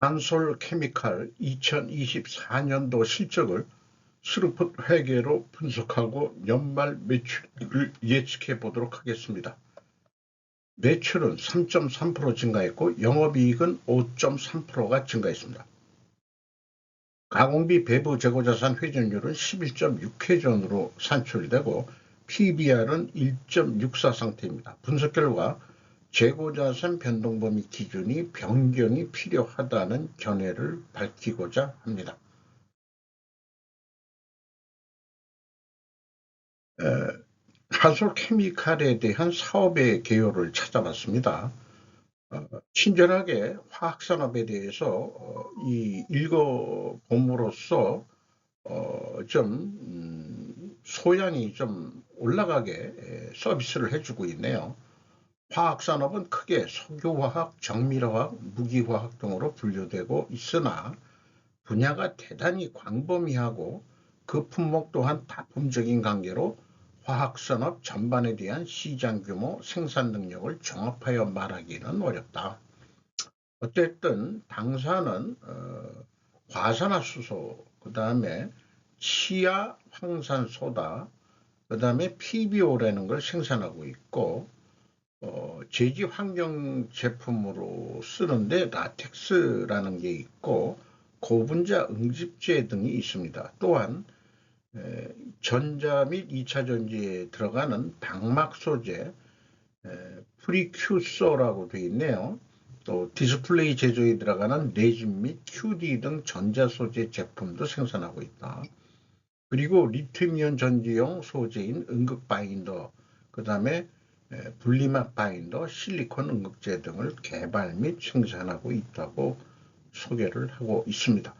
한솔 케미칼 2024년도 실적을 스루풋 회계로 분석하고 연말 매출을 예측해 보도록 하겠습니다. 매출은 3.3% 증가했고 영업이익은 5.3%가 증가했습니다. 가공비 배부 재고자산 회전율은 11.6회전으로 산출되고 PBR은 1.64 상태입니다. 분석 결과 재고자산 변동범위 기준이 변경이 필요하다는 견해를 밝히고자 합니다. 한솔 케미칼에 대한 사업의 개요를 찾아봤습니다. 어, 친절하게 화학산업에 대해서 어, 이 읽어봄으로써 어, 좀 음, 소양이 좀 올라가게 서비스를 해주고 있네요. 화학산업은 크게 석유화학, 정밀화학, 무기화학 등으로 분류되고 있으나 분야가 대단히 광범위하고 그 품목 또한 다품적인 관계로 화학산업 전반에 대한 시장 규모, 생산 능력을 종합하여 말하기는 어렵다. 어쨌든 당사는 어, 과산화수소, 그 다음에 치아 황산소다, 그 다음에 PBO라는 걸 생산하고 있고 어, 제지 환경 제품으로 쓰는데 라텍스라는 게 있고 고분자 응집제 등이 있습니다. 또한 에, 전자 및 2차 전지에 들어가는 방막 소재 에, 프리큐서라고 되어 있네요. 또 디스플레이 제조에 들어가는 레진 및 QD 등 전자 소재 제품도 생산하고 있다. 그리고 리튬이온 전지용 소재인 응급 바인더, 그 다음에 분리막 바인더, 실리콘 응급제 등을 개발 및 생산하고 있다고 소개를 하고 있습니다.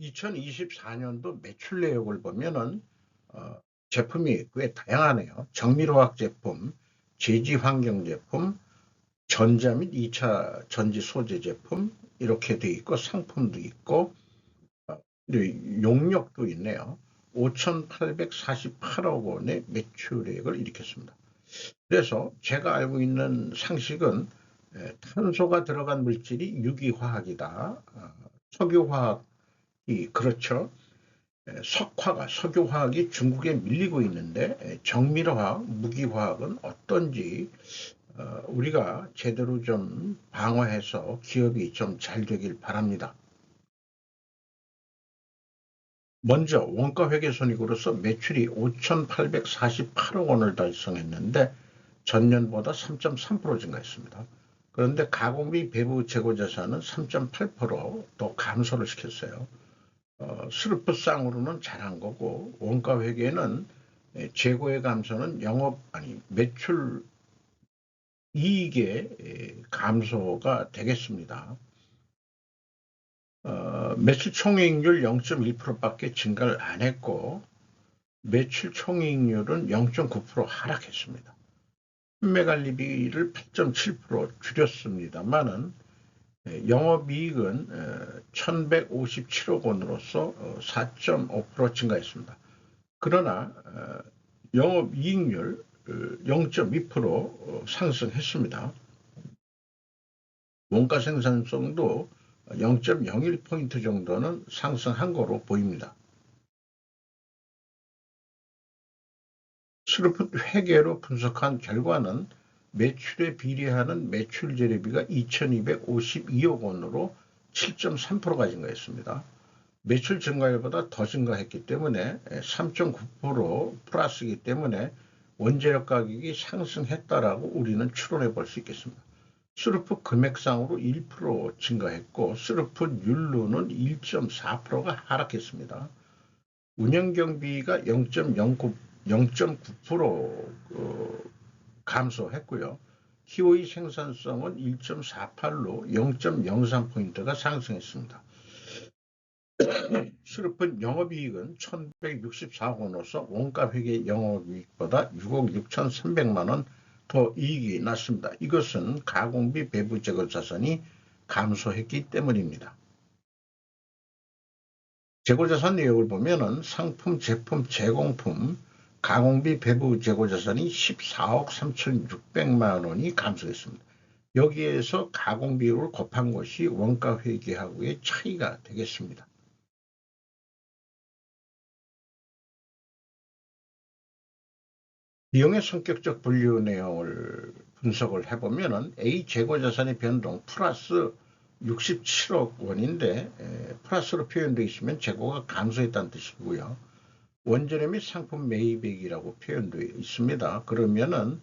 2024년도 매출 내역을 보면은 어, 제품이 꽤 다양하네요. 정밀화학 제품, 제지 환경 제품, 전자 및 2차 전지 소재 제품 이렇게 돼 있고 상품도 있고 어, 용역도 있네요. 5,848억 원의 매출액을 일으켰습니다. 그래서 제가 알고 있는 상식은 탄소가 들어간 물질이 유기화학이다. 어, 석유화학이 그렇죠. 석화가 석유화학이 중국에 밀리고 있는데 정밀화학, 무기화학은 어떤지 어, 우리가 제대로 좀 방어해서 기업이 좀 잘 되길 바랍니다. 먼저 원가 회계손익으로서 매출이 5,848억 원을 달성했는데 전년보다 3.3% 증가했습니다. 그런데 가공비 배부 재고 자산은 3.8%더 감소를 시켰어요. 어, 스루프상으로는 잘한 거고 원가 회계는 재고의 감소는 영업 아니 매출 이익의 감소가 되겠습니다. 어, 매출 총이익률 0.1%밖에 증가를 안 했고 매출 총이익률은 0.9% 하락했습니다. 판매관리비를 8.7% 줄였습니다만은 영업이익은 1157억 원으로서 4.5% 증가했습니다. 그러나 영업이익률 0.2% 상승했습니다. 원가 생산성도 0.01포인트 정도는 상승한 거로 보입니다. 스루풋 회계로 분석한 결과는 매출에 비례하는 매출 재료비가 2252억 원으로 7.3%가 증가했습니다. 매출 증가율보다 더 증가했기 때문에 3.9% 플러스이기 때문에 원재료 가격이 상승했다라고 우리는 추론해 볼 수 있겠습니다. 스루프 금액상으로 1% 증가했고 스루프 율로는 1.4%가 하락했습니다. 운영 경비가 0.09, 0.9% 어, 감소했고요. 키오이 생산성은 1.48로 0.03포인트가 상승했습니다. 스루프 영업이익은 1164억 원으로서 원가 회계 영업이익보다 6억 6,300만 원 더 이익이 났습니다. 이것은 가공비 배부 제거 자산이 감소했기 때문입니다. 재고자산 내역을 보면은 상품, 제품, 제공품, 가공비 배부 재고자산이 14억 3,600만 원이 감소했습니다. 여기에서 가공 비율을 곱한 것이 원가 회계하고의 차이가 되겠습니다. 비용의 성격적 분류 내용을 분석을 해보면 은 A 재고 자산의 변동 플러스 67억 원인데 에, 플러스로 표현되어 있으면 재고가 감소했다는 뜻이고요. 원재료 및 상품 매입액이라고 표현되어 있습니다. 그러면은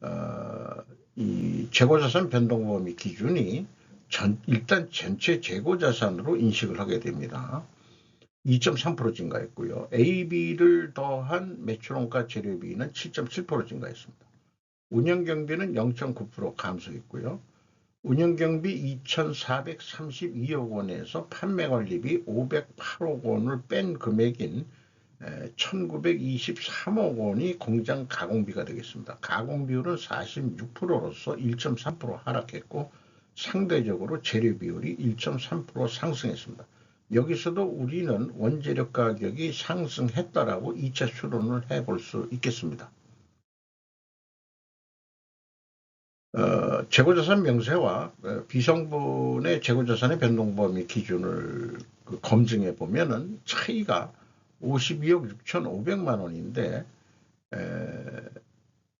어, 이 재고자산 변동범위 기준이 전, 일단 전체 재고자산으로 인식을 하게 됩니다. 2.3% 증가했고요. AB를 더한 매출원가 재료비는 7.7% 증가했습니다. 운영경비는 0.9% 감소했고요. 운영경비 2,432억 원에서 판매관리비 508억 원을 뺀 금액인 1923억 원이 공장 가공비가 되겠습니다. 가공비율은 46%로서 1.3% 하락했고 상대적으로 재료 비율이 1.3% 상승했습니다. 여기서도 우리는 원재료 가격이 상승했다라고 2차 추론을 해볼 수 있겠습니다. 어, 재고자산 명세와 어, 비성분의 재고자산의 변동범위 기준을 그 검증해 보면은 차이가 52억 6,500만 원인데 에,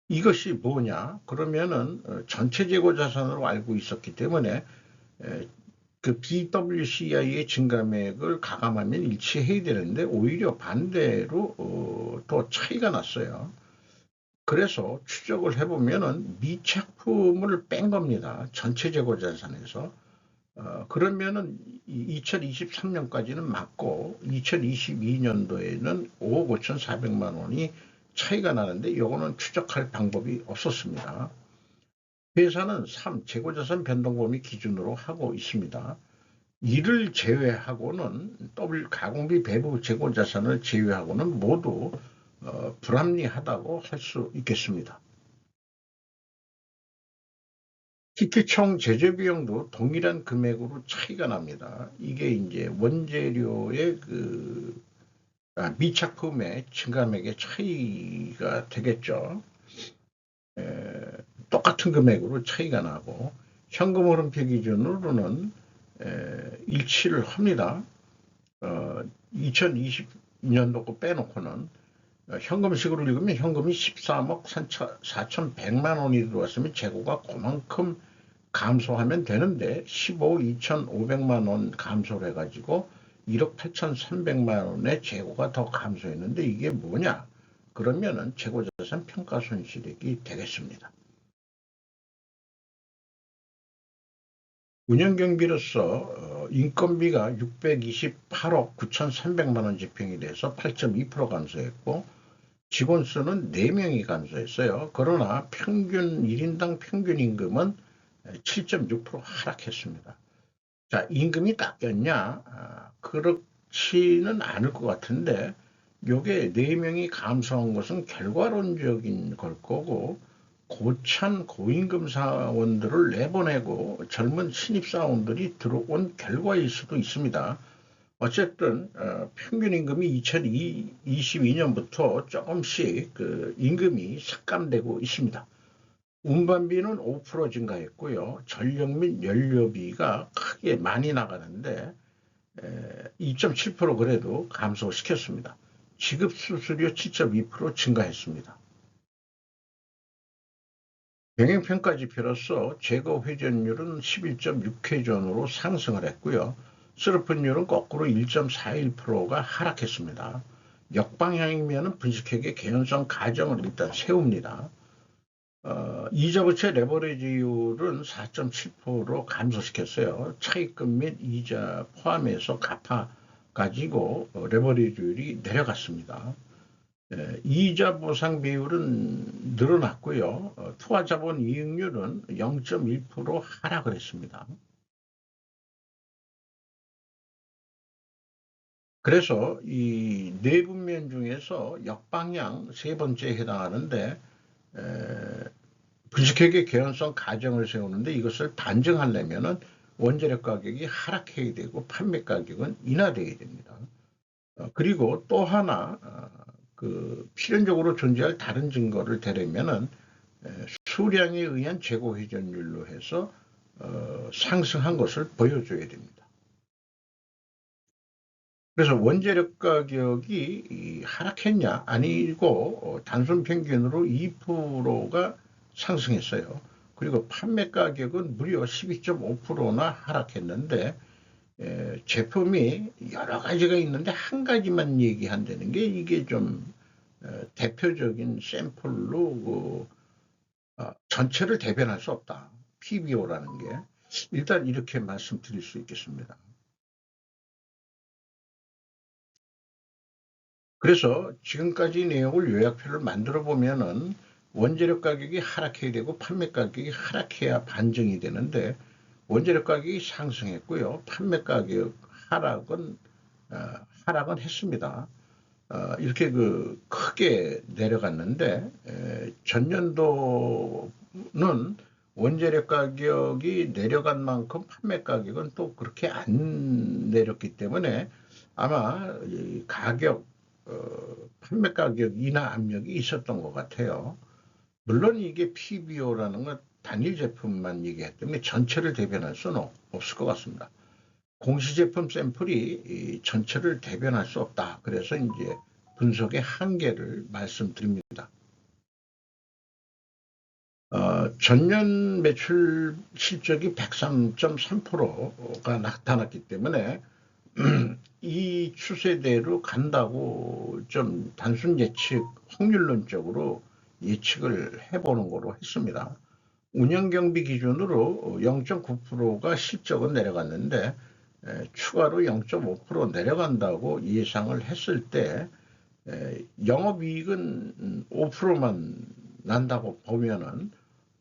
이것이 뭐냐? 그러면은 어, 전체 재고 자산으로 알고 있었기 때문에 에, 그 BWCI의 증감액을 가감하면 일치해야 되는데 오히려 반대로 어, 또 차이가 났어요. 그래서 추적을 해보면은 미착품을 뺀 겁니다. 전체 재고 자산에서. 어, 그러면은 2023년까지는 맞고 2022년도에는 5억 5,400만 원이 차이가 나는데 이거는 추적할 방법이 없었습니다. 회사는 3. 재고자산 변동범위 기준으로 하고 있습니다. 이를 제외하고는 더블 가공비 배부 재고자산을 제외하고는 모두 어, 불합리하다고 할 수 있겠습니다. 특히 총 제조 비용도 동일한 금액으로 차이가 납니다. 이게 이제 원재료의 그 아, 미착품의 증감액의 차이가 되겠죠. 에, 똑같은 금액으로 차이가 나고 현금 흐름표 기준으로는 에, 일치를 합니다. 어, 2022년도 거 빼놓고는 어, 현금식으로 읽으면 현금이 13억 4,100만 원이 들어왔으면 재고가 그만큼 감소하면 되는데 15억 2,500만 원 감소를 해가지고 1억 8,300만 원의 재고가 더 감소했는데 이게 뭐냐? 그러면은 재고자산 평가 손실액이 되겠습니다. 운영 경비로서 어, 인건비가 628억 9,300만 원 집행이 돼서 8.2% 감소했고 직원 수는 4명이 감소했어요. 그러나 평균 1인당 평균 임금은 7.6% 하락했습니다. 자, 임금이 깎였냐? 아, 그렇지는 않을 것 같은데, 요게 4명이 감소한 것은 결과론적인 걸 거고, 고찬 고임금 사원들을 내보내고 젊은 신입 사원들이 들어온 결과일 수도 있습니다. 어쨌든 어, 평균 임금이 2022년부터 조금씩 그 임금이 삭감되고 있습니다. 운반비는 5% 증가했고요. 전력 및 연료비가 크게 많이 나가는데 2.7% 그래도 감소시켰습니다. 지급 수수료 7.2% 증가했습니다. 병행평가 지표로서 재고 회전율은 11.6회전으로 상승을 했고요. 스루픈율은 거꾸로 1.41%가 하락했습니다. 역방향이면 분식회계 개연성 가정을 일단 세웁니다. 어, 이자 부채 레버리지율은 4.7%로 감소시켰어요. 차입금 및 이자 포함해서 갚아 가지고 레버리지율이 내려갔습니다. 예, 이자 보상 비율은 늘어났고요. 어, 투하자본 이익률은 0.1% 하락을 했습니다. 그래서 이 내분면 중에서 역방향 세 번째에 해당하는데 분식회계 개연성 가정을 세우는데 이것을 반증하려면은 원재료 가격이 하락해야 되고 판매 가격은 인하되어야 됩니다. 어, 그리고 또 하나 어, 그 필연적으로 존재할 다른 증거를 대려면은 수량에 의한 재고 회전율로 해서 어, 상승한 것을 보여줘야 됩니다. 그래서 원재력 가격이 이 하락했냐? 아니고 어, 단순 평균으로 2%가 상승했어요. 그리고 판매 가격은 무려 12.5%나 하락했는데 에, 제품이 여러 가지가 있는데 한 가지만 얘기한다는 게 이게 좀 에, 대표적인 샘플로 그, 어, 전체를 대변할 수 없다. PBO라는 게 일단 이렇게 말씀드릴 수 있겠습니다. 그래서 지금까지 내용을 요약표를 만들어 보면은 원재료 가격이 하락해야 되고 판매 가격이 하락해야 반증이 되는데 원재료 가격이 상승했고요. 판매 가격 하락은 어, 하락은 했습니다. 어, 이렇게 그 크게 내려갔는데 에, 전년도는 원재료 가격이 내려간 만큼 판매 가격은 또 그렇게 안 내렸기 때문에 아마 이 가격 어, 판매 가격 인하 압력이 있었던 것 같아요. 물론 이게 PBO라는 건 단일 제품만 얘기했기 때문에 전체를 대변할 수는 없을 것 같습니다. 공시 제품 샘플이 전체를 대변할 수 없다. 그래서 이제 분석의 한계를 말씀드립니다. 어, 전년 매출 실적이 103.3%가 나타났기 때문에 이 추세대로 간다고 좀 단순 예측 확률론적으로 예측을 해보는 거로 했습니다. 운영 경비 기준으로 0.9%가 실적은 내려갔는데 에, 추가로 0.5% 내려간다고 예상을 했을 때 에, 영업이익은 5%만 난다고 보면은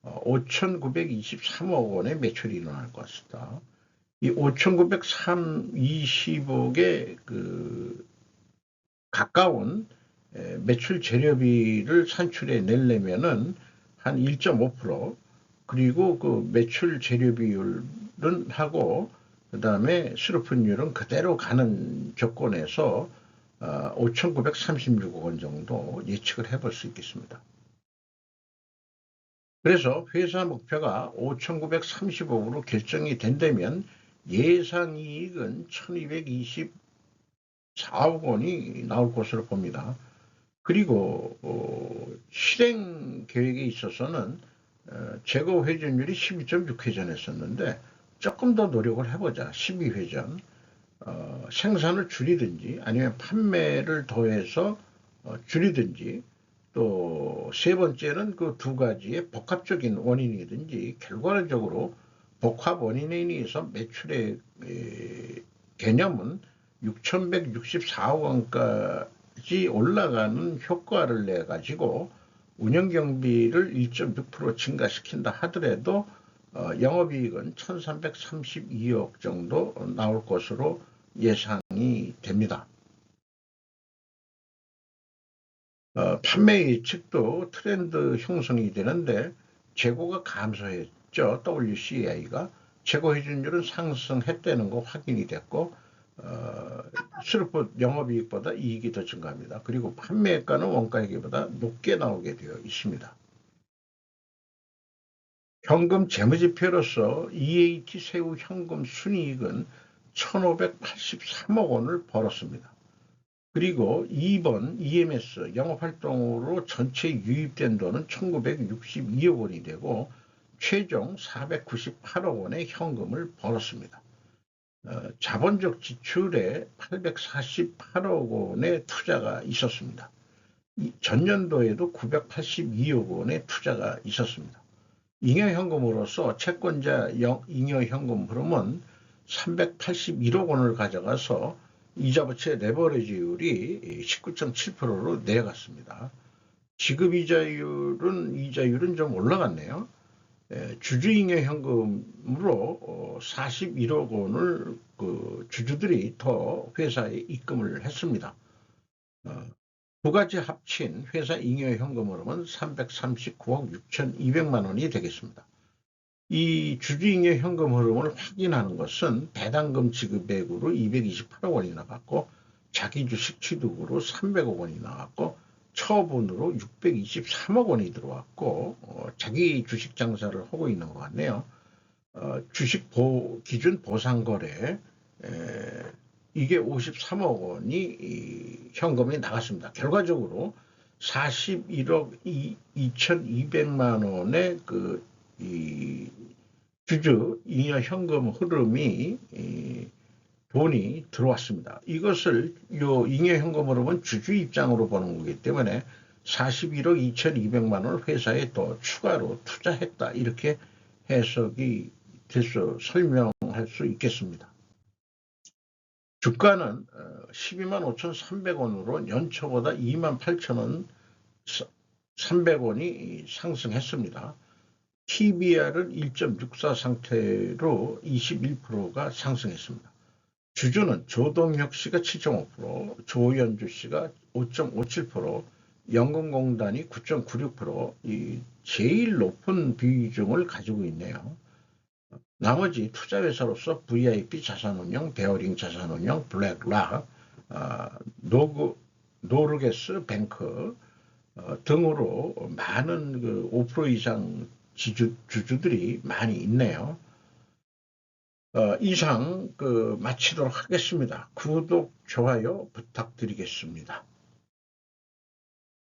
5,923억 어, 원의 매출이 일어날 것 같습니다. 이 5,920억의 그 가까운 매출 재료비를 산출해 내려면은 한 1.5% 그리고 그 매출 재료비율은 하고 그 다음에 수료분율은 그대로 가는 조건에서 5,936억 어, 원 정도 예측을 해볼 수 있겠습니다. 그래서 회사 목표가 5,930억으로 결정이 된다면 예상 이익은 1224억 원이 나올 것으로 봅니다. 그리고 어, 실행 계획에 있어서는 어, 재고 회전율이 12.6회전했었는데 조금 더 노력을 해보자. 12회전. 어, 생산을 줄이든지 아니면 판매를 더해서 어, 줄이든지 또 세 번째는 그 두 가지의 복합적인 원인이든지 결과적으로 복합 원인에 의해서 매출의 에, 개념은 6,164억 원까지 지 올라가는 효과를 내 가지고 운영 경비를 1.6% 증가시킨다 하더라도 어, 영업이익은 1332억 정도 나올 것으로 예상이 됩니다. 어, 판매 예측도 트렌드 형성이 되는데 재고가 감소했죠. WCI가 재고 회전율은 상승했다는 거 확인이 됐고 어, 수입 영업이익보다 이익이 더 증가합니다. 그리고 판매가는 원가액보다 높게 나오게 되어 있습니다. 현금 재무지표로서 EAT 세후 현금 순이익은 1583억 원을 벌었습니다. 그리고 2번 EMS 영업활동으로 전체 유입된 돈은 1962억 원이 되고 최종 498억 원의 현금을 벌었습니다. 어, 자본적 지출에 848억 원의 투자가 있었습니다. 전년도에도 982억 원의 투자가 있었습니다. 잉여현금으로서 채권자 잉여현금 흐름은 381억 원을 가져가서 이자부채 레버리지율이 19.7%로 내려갔습니다. 지급 이자율은 이자율은 좀 올라갔네요. 예, 주주잉여 현금으로 41억 어, 원을 그 주주들이 더 회사에 입금을 했습니다. 어, 두 가지 합친 회사 잉여 현금으로는 339억 6,200만 원이 되겠습니다. 이 주주잉여 현금 흐름을 확인하는 것은 배당금 지급액으로 228억 원이 나갔고 자기 주식 취득으로 300억 원이 나왔고 처분으로 623억 원이 들어왔고 어, 자기 주식 장사를 하고 있는 것 같네요. 어, 주식 보, 기준 보상거래 에, 이게 53억 원이 이, 현금이 나갔습니다. 결과적으로 41억 2,200만 원의 그 이, 주주 잉여 현금 흐름이 이, 돈이 들어왔습니다. 이것을 요 잉여 현금 흐름은 주주 입장으로 보는 거기 때문에 41억 2,200만 원을 회사에 또 추가로 투자했다 이렇게 해석이 돼서 설명할 수 있겠습니다. 주가는 12만 5,300원으로 연초보다 2만 8천 300원이 상승했습니다. TBR은 1.64 상태로 21%가 상승했습니다. 주주는 조동혁 씨가 7.5%, 조연주 씨가 5.57%, 연금공단이 9.96%이 제일 높은 비중을 가지고 있네요. 나머지 투자회사로서 VIP 자산운용, 베어링 자산운용, 블랙락, 어, 노그, 노르게스 뱅크 어, 등으로 많은 그 5% 이상 지주, 주주들이 많이 있네요. 어, 이상 그 마치도록 하겠습니다. 구독, 좋아요 부탁드리겠습니다.